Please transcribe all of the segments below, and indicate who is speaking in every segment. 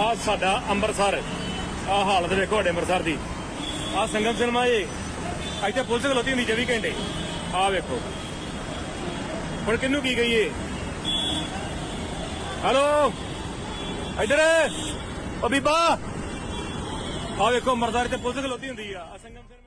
Speaker 1: ਆ ਸਾਡਾ ਅੰਮ੍ਰਿਤਸਰ। ਆ ਹਾਲਤ ਵੇਖੋ ਸਾਡੇ ਅੰਮ੍ਰਿਤਸਰ ਦੀ। ਆ ਸੰਗਮ ਸਿਨੇਮਾ ਜੀ। ਇੱਥੇ ਪੁਲਿਸ ਖਲੋਤੀ ਹੁੰਦੀ 24 ਘੰਟੇ। ਆ ਵੇਖੋ। ਹੁਣ ਕਿਹਨੂੰ ਕੀ ਕਹੀਏ? ਹੈਲੋ? ਇੱਧਰ। ਓ ਬੀਬਾ। ਆ ਵੇਖੋ ਅੰਮ੍ਰਿਤਸਰ ਤੇ ਪੁਲਿਸ ਖਲੋਤੀ ਹੁੰਦੀ ਆ। ਆ ਸੰਗਮ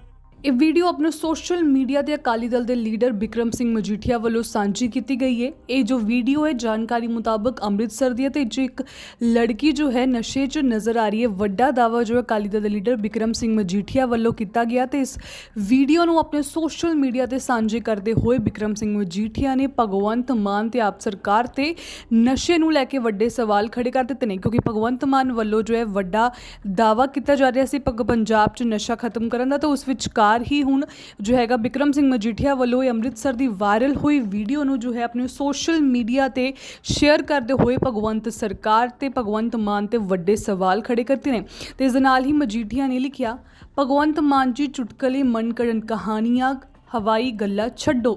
Speaker 2: ਇਹ ਵੀਡੀਓ ਆਪਣੇ ਸੋਸ਼ਲ ਮੀਡੀਆ ਤੇ ਅਕਾਲੀ ਦਲ ਦੇ ਲੀਡਰ ਬਿਕਰਮ ਸਿੰਘ ਮਜੀਠੀਆ ਵੱਲੋਂ ਸਾਂਝੀ ਕੀਤੀ ਗਈ ਹੈ। ਇਹ ਜੋ ਵੀਡੀਓ ਹੈ, ਜਾਣਕਾਰੀ ਮੁਤਾਬਕ ਅੰਮ੍ਰਿਤਸਰ ਦੀ ਹੈ ਤੇ ਜੋ ਇੱਕ ਲੜਕੀ ਜੋ ਹੈ, ਨਸ਼ੇ 'ਚ ਨਜ਼ਰ ਆ ਰਹੀ ਹੈ। ਵੱਡਾ ਦਾਵਾ ਜੋ ਅਕਾਲੀ ਦਲ ਦੇ ਲੀਡਰ ਬਿਕਰਮ ਸਿੰਘ ਮਜੀਠੀਆ ਵੱਲੋਂ ਕੀਤਾ ਗਿਆ ਤੇ ਇਸ ਵੀਡੀਓ ਨੂੰ ਆਪਣੇ ਸੋਸ਼ਲ ਮੀਡੀਆ ਤੇ ਸਾਂਝੇ ਕਰਦੇ ਹੋਏ ਬਿਕਰਮ ਸਿੰਘ ਮਜੀਠੀਆ ਨੇ ਭਗਵੰਤ ਮਾਨ ਤੇ ਆਪ ਸਰਕਾਰ ਤੇ ਨਸ਼ੇ ਨੂੰ ਲੈ ਕੇ ਵੱਡੇ ਸਵਾਲ ਖੜੇ ਕਰ ਦਿੱਤੇ ਨੇ, ਕਿਉਂਕਿ ਭਗਵੰਤ ਮਾਨ ਵੱਲੋਂ ਜੋ ਹੈ, ਵੱਡਾ ਦਾਵਾ ਕੀਤਾ ਜਾ ਰਿਹਾ ਸੀ। ਪਗ- ਪੰਜਾਬ 'ਚ ਨਸ਼ਾ ਖਤਮ ਕਰਨ ਦਾ, ਤਾਂ ਉਸ ਵਿਚਕਾਰ ਹੀ ਹੁਣ ਜੋ ਹੈਗਾ ਬਿਕਰਮ ਸਿੰਘ ਮਜੀਠੀਆ ਵੱਲੋਂ ਇਹ ਅੰਮ੍ਰਿਤਸਰ ਦੀ ਵਾਇਰਲ ਹੋਈ ਵੀਡੀਓ ਨੂੰ ਜੋ ਹੈ ਆਪਣੇ ਸੋਸ਼ਲ ਮੀਡੀਆ ਤੇ ਸ਼ੇਅਰ ਕਰਦੇ ਹੋਏ ਭਗਵੰਤ ਸਰਕਾਰ ਤੇ ਭਗਵੰਤ ਮਾਨ ਤੇ ਵੱਡੇ ਸਵਾਲ ਖੜੇ ਕਰਤੇ ਨੇ। ਤੇ ਇਸ ਦੇ ਨਾਲ ਹੀ ਮਜੀਠੀਆ ਨੇ ਲਿਖਿਆ, ਭਗਵੰਤ ਮਾਨ ਜੀ ਚੁਟਕਲੇ ਮਨ ਕਹਾਣੀਆਂ, ਹਵਾਈ ਗੱਲਾਂ ਛੱਡੋ।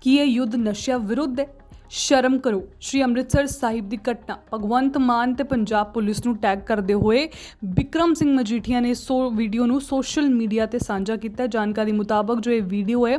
Speaker 2: ਕੀ ਇਹ ਯੁੱਧ ਨਸ਼ਿਆਂ ਵਿਰੁੱਧ ਹੈ? ਸ਼ਰਮ ਕਰੋ। ਸ਼੍ਰੀ ਅੰਮ੍ਰਿਤਸਰ ਸਾਹਿਬ ਦੀ ਘਟਨਾ। ਭਗਵੰਤ ਮਾਨ ਤੇ ਪੰਜਾਬ ਪੁਲਿਸ ਨੂੰ ਟੈਗ ਕਰਦੇ ਹੋਏ ਵਿਕਰਮ ਸਿੰਘ ਮਜੀਠੀਆ ਨੇ ਸੋ ਵੀਡੀਓ ਨੂੰ ਸੋਸ਼ਲ ਮੀਡੀਆ ਤੇ ਸਾਂਝਾ ਕੀਤਾ। ਜਾਣਕਾਰੀ ਮੁਤਾਬਕ ਜੋ ਇਹ ਵੀਡੀਓ ਹੈ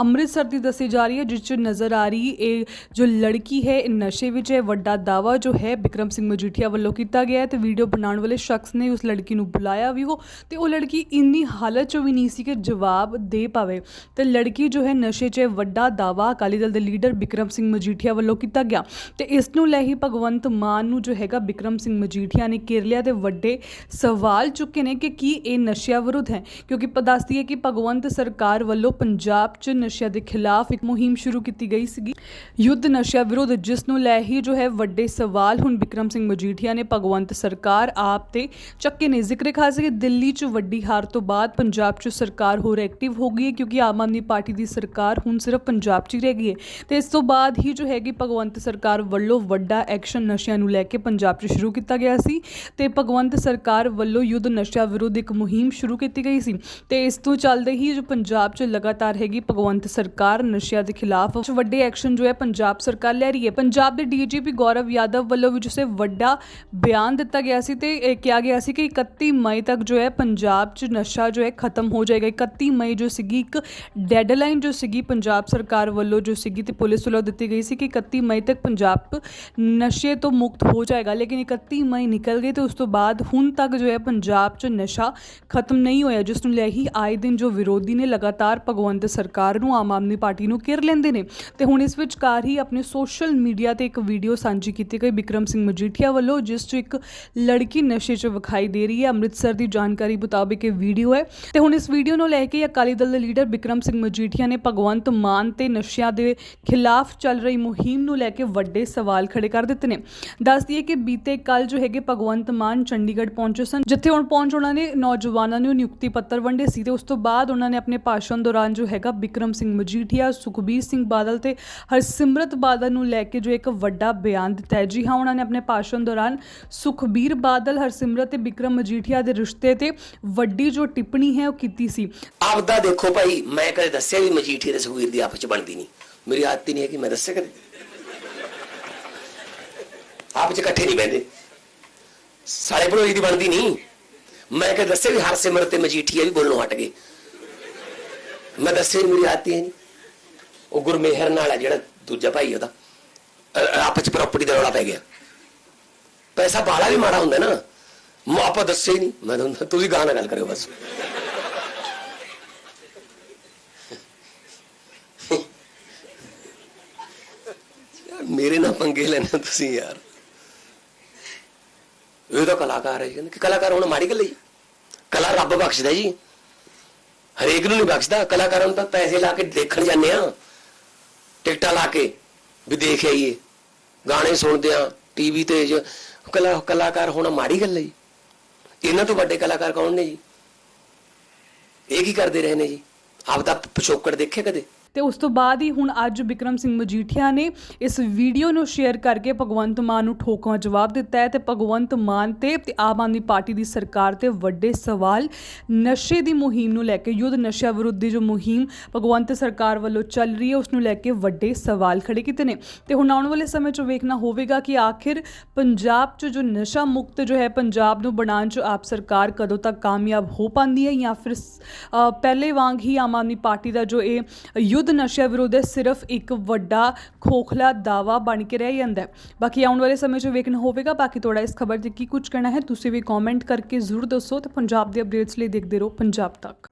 Speaker 2: ਅੰਮ੍ਰਿਤਸਰ ਦੀ ਦੱਸੀ ਜਾ ਰਹੀ ਹੈ ਜਿਸ 'ਚ ਨਜ਼ਰ ਆ ਰਹੀ ਇਹ ਜੋ ਲੜਕੀ ਹੈ ਇਹ ਨਸ਼ੇ ਵਿੱਚ ਹੈ। ਵੱਡਾ ਦਾਵਾ ਜੋ ਹੈ ਵਿਕਰਮ ਸਿੰਘ ਮਜੀਠੀਆ ਵੱਲੋਂ ਕੀਤਾ ਗਿਆ ਹੈ ਤੇ ਵੀਡੀਓ ਬਣਾਉਣ ਵਾਲੇ ਸ਼ਖਸ ਨੇ ਉਸ ਲੜਕੀ ਨੂੰ ਬੁਲਾਇਆ ਵੀ ਉਹ ਤੇ ਉਹ ਲੜਕੀ ਇੰਨੀ ਹਾਲਤ 'ਚ ਵੀ ਨਹੀਂ ਸੀ ਕਿ ਜਵਾਬ ਦੇ ਪਾਵੇ। ਤੇ ਲੜਕੀ ਜੋ ਹੈ ਨਸ਼ੇ 'ਚ ਹੈ, ਵੱਡਾ ਦਾਵਾ ਅਕਾਲੀ ਦਲ ਦੇ ਲੀਡਰ ਬਿਕਰਮ ਸਿੰਘ ਮਜੀਠੀਆ ਵੱਲੋਂ ਕੀਤਾ ਗਿਆ। ਤੇ ਇਸ ਨੂੰ ਲੈ ਹੀ ਭਗਵੰਤ ਮਾਨ ਨੂੰ ਜੋ ਹੈਗਾ ਬਿਕਰਮ ਸਿੰਘ ਮਜੀਠੀਆ ਨੇ ਕੇਰਲਿਆ ਦੇ ਵੱਡੇ ਸਵਾਲ ਚੁੱਕੇ ਨੇ ਕਿ ਕੀ ਇਹ ਨਸ਼ਿਆਂ ਵਿਰੁੱਧ ਹੈ? ਕਿਉਂਕਿ ਦੱਸਦੀ ਹੈ ਕਿ ਭਗਵੰਤ ਸਰਕਾਰ ਵੱਲੋਂ ਪੰਜਾਬ 'ਚ ਨਸ਼ਿਆਂ ਦੇ ਖਿਲਾਫ ਇੱਕ ਮੁਹਿੰਮ ਸ਼ੁਰੂ ਕੀਤੀ ਗਈ ਸੀਗੀ। ਯੁੱਧ ਨਸ਼ਿਆਂ ਵਿਰੁੱਧ ਜਿਸ ਨੂੰ ਲੈ ਹੀ ਜੋ ਹੈ ਵੱਡੇ ਸਵਾਲ ਹੁਣ ਬਿਕਰਮ ਸਿੰਘ ਮਜੀਠੀਆ ਨੇ ਭਗਵੰਤ ਸਰਕਾਰ ਆਪ ਤੇ ਚੱਕੇ ਨੇ। ਜ਼ਿਕਰ ਖਾਸ ਕਿ ਦਿੱਲੀ 'ਚ ਵੱਡੀ ਹਾਰ ਤੋਂ ਬਾਅਦ ਪੰਜਾਬ 'ਚ ਸਰਕਾਰ ਹੋਰ ਐਕਟਿਵ ਹੋ ਗਈ ਹੈ ਕਿਉਂਕਿ ਆਮ ਆਦਮੀ ਪਾਰਟੀ ਦੀ ਸਰਕਾਰ ਹੁਣ ਸਿਰਫ ਪੰਜਾਬ 'ਚ ਹੀ ਰਹਿ ਗਈ ਹੈ। ਤੇ ਇਸ ਤੋਂ ਬਾਅਦ ਹੀ ਜੋ ਹੈ ਹੈਗੀ ਭਗਵੰਤ ਸਰਕਾਰ ਵੱਲੋਂ ਵੱਡਾ ਐਕਸ਼ਨ ਨਸ਼ਿਆਂ ਨੂੰ ਲੈ ਕੇ ਪੰਜਾਬ 'ਚ ਸ਼ੁਰੂ ਕੀਤਾ ਗਿਆ ਸੀ ਤੇ ਭਗਵੰਤ ਸਰਕਾਰ ਵੱਲੋਂ ਯੁੱਧ ਨਸ਼ਾ ਵਿਰੁੱਧ ਇੱਕ ਮੁਹਿੰਮ ਸ਼ੁਰੂ ਕੀਤੀ ਗਈ ਸੀ ਤੇ ਇਸ ਤੋਂ ਚੱਲਦੇ ਹੀ ਜੋ ਪੰਜਾਬ 'ਚ ਲਗਾਤਾਰ ਹੈਗੀ ਭਗਵੰਤ ਸਰਕਾਰ ਨਸ਼ਿਆਂ ਦੇ ਖਿਲਾਫ ਵੱਡੇ ਐਕਸ਼ਨ ਜੋ ਹੈ ਪੰਜਾਬ ਸਰਕਾਰ ਲੈ ਰਹੀ ਹੈ। ਪੰਜਾਬ ਦੇ ਡੀਜੀਪੀ ਗੌਰਵ ਯਾਦਵ ਵੱਲੋਂ ਵੀ ਜਿਸੇ ਵੱਡਾ ਬਿਆਨ ਦਿੱਤਾ ਗਿਆ ਸੀ ਤੇ ਕਿਹਾ ਗਿਆ ਸੀ ਕਿ 31 ਮਈ ਤੱਕ ਜੋ ਹੈ ਪੰਜਾਬ 'ਚ ਨਸ਼ਾ ਜੋ ਹੈ ਖਤਮ ਹੋ ਜਾਏਗਾ। 31 ਮਈ ਜੋ ਸੀਗੀ ਇੱਕ ਡੈਡਲਾਈਨ ਜੋ ਸੀਗੀ, ਪੰਜਾਬ ਸਰਕਾਰ ਵੱਲੋਂ ਜੋ ਸੀਗੀ ਤੇ ਪੁਲਿਸ ਵੱਲੋਂ ਦਿੱਤੀ ਗਈ ਸੀ ਕਿ 31 ਮਈ ਤੱਕ ਪੰਜਾਬ ਨਸ਼ੇ ਤੋਂ ਮੁਕਤ ਹੋ ਜਾਏਗਾ ਲੇਕਿਨ 31 ਮਈ ਨਿਕਲ ਗਈ ਤੇ ਉਸ ਤੋਂ ਬਾਅਦ ਹੁਣ ਤੱਕ ਜੋ ਹੈ ਪੰਜਾਬ 'ਚ ਨਸ਼ਾ ਖਤਮ ਨਹੀਂ ਹੋਇਆ ਜਿਸ ਨੂੰ ਲੈ ਹੀ ਆਏ ਦਿਨ ਜੋ ਵਿਰੋਧੀ ਨੇ ਲਗਾਤਾਰ ਭਗਵੰਤ ਸਰਕਾਰ ਨੂੰ ਆਮ ਆਦਮੀ ਪਾਰਟੀ ਨੂੰ ਘੇਰ ਲੈਂਦੇ ਨੇ ਤੇ ਹੁਣ ਇਸ ਵਿਚਕਾਰ ਹੀ ਆਪਣੇ ਸੋਸ਼ਲ ਮੀਡੀਆ ਤੇ ਇੱਕ ਵੀਡੀਓ ਸਾਂਝੀ ਕੀਤੀ ਗਈ ਬਿਕਰਮ ਸਿੰਘ ਮਜੀਠੀਆ ਵੱਲੋਂ ਜਿਸ 'ਚ ਇੱਕ ਲੜਕੀ ਨਸ਼ੇ 'ਚ ਵਿਖਾਈ ਦੇ ਰਹੀ ਹੈ ਅੰਮ੍ਰਿਤਸਰ ਦੀ ਜਾਣਕਾਰੀ ਮੁਤਾਬਕ ਇਹ ਵੀਡੀਓ ਹੈ ਤੇ ਹੁਣ ਇਸ ਵੀਡੀਓ ਨੂੰ ਲੈ ਕੇ ਅਕਾਲੀ ਦਲ ਦੇ ਲੀਡਰ ਬਿਕਰਮ ਸਿੰਘ ਮਜੀਠੀਆ ਨੇ ਭਗਵੰਤ ਮਾਨ ਤੇ ਨਸ਼ਿਆਂ ਦੇ ਖਿਲਾਫ ਚੱਲ ਰਹੀ ਮੁਹਿੰਮ ਨੂੰ ਲੈ ਕੇ ਵੱਡੇ ਸਵਾਲ ਖੜੇ ਕਰ ਦਿੱਤੇ ਨੇ। ਦੱਸ ਦਈਏ ਕਿ ਬੀਤੇ ਕੱਲ ਜੋ ਹੈਗੇ ਭਗਵੰਤ ਮਾਨ ਚੰਡੀਗੜ੍ਹ ਪਹੁੰਚੇ ਸਨ, ਜਿੱਥੇ ਹੁਣ ਪਹੁੰਚ ਉਹਨਾਂ ਨੇ ਨੌਜਵਾਨਾਂ ਨੂੰ ਨਿਯੁਕਤੀ ਪੱਤਰ ਵੰਡੇ ਸੀ ਤੇ ਉਸ ਤੋਂ ਬਾਅਦ ਉਹਨਾਂ ਨੇ ਆਪਣੇ ਭਾਸ਼ਣ ਦੌਰਾਨ ਜੋ ਹੈਗਾ ਬਿਕਰਮ ਸਿੰਘ ਮਜੀਠੀਆ, ਸੁਖਬੀਰ ਸਿੰਘ ਬਾਦਲ ਤੇ ਹਰਸਿਮਰਤ ਬਾਦਲ ਨੂੰ ਲੈ ਕੇ ਜੋ ਇੱਕ ਵੱਡਾ ਬਿਆਨ ਦਿੱਤਾ ਹੈ। ਜੀ ਹਾਂ, ਉਹਨਾਂ ਨੇ ਆਪਣੇ ਭਾਸ਼ਣ ਦੌਰਾਨ ਸੁਖਬੀਰ ਬਾਦਲ, ਹਰਸਿਮਰਤ ਤੇ ਬਿਕਰਮ ਮਜੀਠੀਆ ਦੇ ਰਿਸ਼ਤੇ ਤੇ ਵੱਡੀ ਜੋ ਟਿੱਪਣੀ ਹੈ ਉਹ ਕੀਤੀ ਸੀ।
Speaker 3: ਆਪਦਾ ਦੇਖੋ ਭਾਈ, ਮੈਂ ਕਦੇ ਦੱਸਿਆ ਵੀ ਮਜੀਠੀ ਤੇ ਸੁਖਵੀਰ ਦੀ ਆਪਸ ਚ ਬਣਦੀ ਨਹੀਂ। ਮੇਰੀ ਆਦਤ ਨਹੀਂ ਹੈ ਕਿ ਮੈਂ ਦੱਸਿਆ ਕਦੇ। ਆਪ ਚ ਇਕੱਠੇ ਨਹੀਂ ਬਹਿੰਦੇ। ਸਾਰੇ ਭਰੋਈ ਦੀ ਬਣਦੀ ਨਹੀਂ। ਮੈਂ ਕਦੇ ਦੱਸਿਆ ਵੀ ਹਰ ਸਿਮਰ ਤੇ ਮਜੀਠੀਆ ਵੀ ਬੋਲਣੋਂ ਹਟ ਗਏ। ਮੈਂ ਦੱਸਿਆ ਮੇਰੀ ਆਦਤ ਹੈ ਨਹੀਂ। ਉਹ ਗੁਰਮੇਹਰ ਨਾਲ ਹੈ ਜਿਹੜਾ ਦੂਜਾ ਭਾਈ ਉਹਦਾ। ਅ- ਆਪਸ ਚ ਪ੍ਰਾਪਰਟੀ ਦਾ ਰੌਲਾ ਪੈ ਗਿਆ। ਪੈਸਾ ਬਾਲਾ ਵੀ ਮਾੜਾ ਹੁੰਦਾ ਨਾ। ਮੈਂ ਆਪਾਂ ਦੱਸਿਆ ਹੀ ਨਹੀਂ। ਮੈਂ ਤਾਂ ਤੁਸੀਂ ਗਾਹ ਨਾਲ ਗੱਲ ਕਰਿਓ ਬਸ। ਮੇਰੇ ਨਾਲ ਪੰਗੇ ਲੈਣਾ ਤੁਸੀਂ ਯਾਰ। ਇਹ ਤਾਂ ਕਲਾਕਾਰ ਹੈ ਜੀ। ਕਿ ਕਲਾਕਾਰ ਹੋਣਾ ਮਾੜੀ ਗੱਲ ਹੈ ਜੀ। ਕਲਾ ਰੱਬ ਬਖਸ਼ਦਾ ਜੀ। ਹਰੇਕ ਨੂੰ ਨਹੀਂ ਬਖਸ਼ਦਾ। ਕਲਾਕਾਰਾਂ ਨੂੰ ਤਾਂ ਪੈਸੇ ਲਾ ਕੇ ਦੇਖਣ ਜਾਂਦੇ ਆ ਟਿਕਟਾਂ ਲਾ ਕੇ ਵੀ ਦੇਖ ਆਈਏ। ਗਾਣੇ ਸੁਣਦੇ ਆ ਟੀਵੀ ਤੇ ਜੋ ਕਲਾ ਕਲਾਕਾਰ ਹੋਣਾ ਮਾੜੀ ਗੱਲ ਹੈ ਜੀ। ਇਹਨਾਂ ਤੋਂ ਵੱਡੇ ਕਲਾਕਾਰ ਕੌਣ ਨੇ ਜੀ? ਇਹ ਕੀ ਕਰਦੇ ਰਹੇ ਨੇ ਜੀ? ਆਪ ਦਾ ਪਿਛੋਕੜ ਦੇਖੇ ਕਦੇ?
Speaker 2: ਤੇ ਉਸ ਤੋਂ ਬਾਅਦ ਹੀ ਹੁਣ ਅੱਜ ਬਿਕਰਮ ਸਿੰਘ ਮਜੀਠੀਆ ਨੇ ਇਸ ਵੀਡੀਓ ਨੂੰ ਸ਼ੇਅਰ ਕਰਕੇ ਭਗਵੰਤ ਮਾਨ ਨੂੰ ਠੋਕਵਾਂ ਜਵਾਬ ਦਿੱਤਾ ਹੈ ਤੇ ਭਗਵੰਤ ਮਾਨ ਤੇ ਤੇ ਆਮ ਆਦਮੀ ਪਾਰਟੀ ਦੀ ਸਰਕਾਰ ਤੇ ਵੱਡੇ ਸਵਾਲ ਨਸ਼ੇ ਦੀ ਮੁਹਿੰਮ ਨੂੰ ਲੈ ਕੇ, ਯੁੱਧ ਨਸ਼ਾ ਵਿਰੁੱਧ ਦੀ ਜੋ ਮੁਹਿੰਮ ਭਗਵੰਤ ਸਰਕਾਰ ਵੱਲੋਂ ਚੱਲ ਰਹੀ ਹੈ, ਉਸ ਨੂੰ ਲੈ ਕੇ ਵੱਡੇ ਸਵਾਲ ਖੜੇ ਕੀਤੇ ਨੇ। ਤੇ ਹੁਣ ਆਉਣ ਵਾਲੇ ਸਮੇਂ 'ਚ ਵੇਖਣਾ ਹੋਵੇਗਾ ਕਿ ਆਖਿਰ ਪੰਜਾਬ 'ਚ ਜੋ ਨਸ਼ਾ ਮੁਕਤ ਜੋ ਹੈ, ਪੰਜਾਬ ਨੂੰ ਬਣਾਉਣ 'ਚ ਆਪ ਸਰਕਾਰ ਕਦੋਂ ਤੱਕ ਕਾਮਯਾਬ ਹੋ ਪਾਉਂਦੀ ਹੈ ਜਾਂ ਫਿਰ ਪਹਿਲੇ ਵਾਂਗ ਹੀ ਆਮ ਆਦਮੀ ਪਾਰਟੀ ਦਾ ਜੋ ਇਹ ਯੁੱਧ ਨਸ਼ਾ ਵਿਰੁੱਧ ਸਿਰਫ ਇੱਕ ਵੱਡਾ ਖੋਖਲਾ ਦਾਵਾ ਬਣ ਕੇ ਰਹਿ ਜਾਂਦਾ ਹੈ। ਬਾਕੀ ਆਉਣ ਵਾਲੇ ਸਮੇਂ 'ਚ ਵੇਖਣਾ ਹੋਵੇਗਾ। ਬਾਕੀ ਤੁਹਾਡਾ ਇਸ ਖਬਰ ਤੇ ਕੀ ਕੁਝ ਕਹਿਣਾ ਹੈ, ਤੁਸੀਂ ਵੀ ਕਮੈਂਟ ਕਰਕੇ ਜ਼ਰੂਰ ਦੱਸੋ ਤੇ ਪੰਜਾਬ ਦੇ ਅਪਡੇਟਸ ਲਈ ਦੇਖਦੇ ਰਹੋ ਪੰਜਾਬ ਤੱਕ।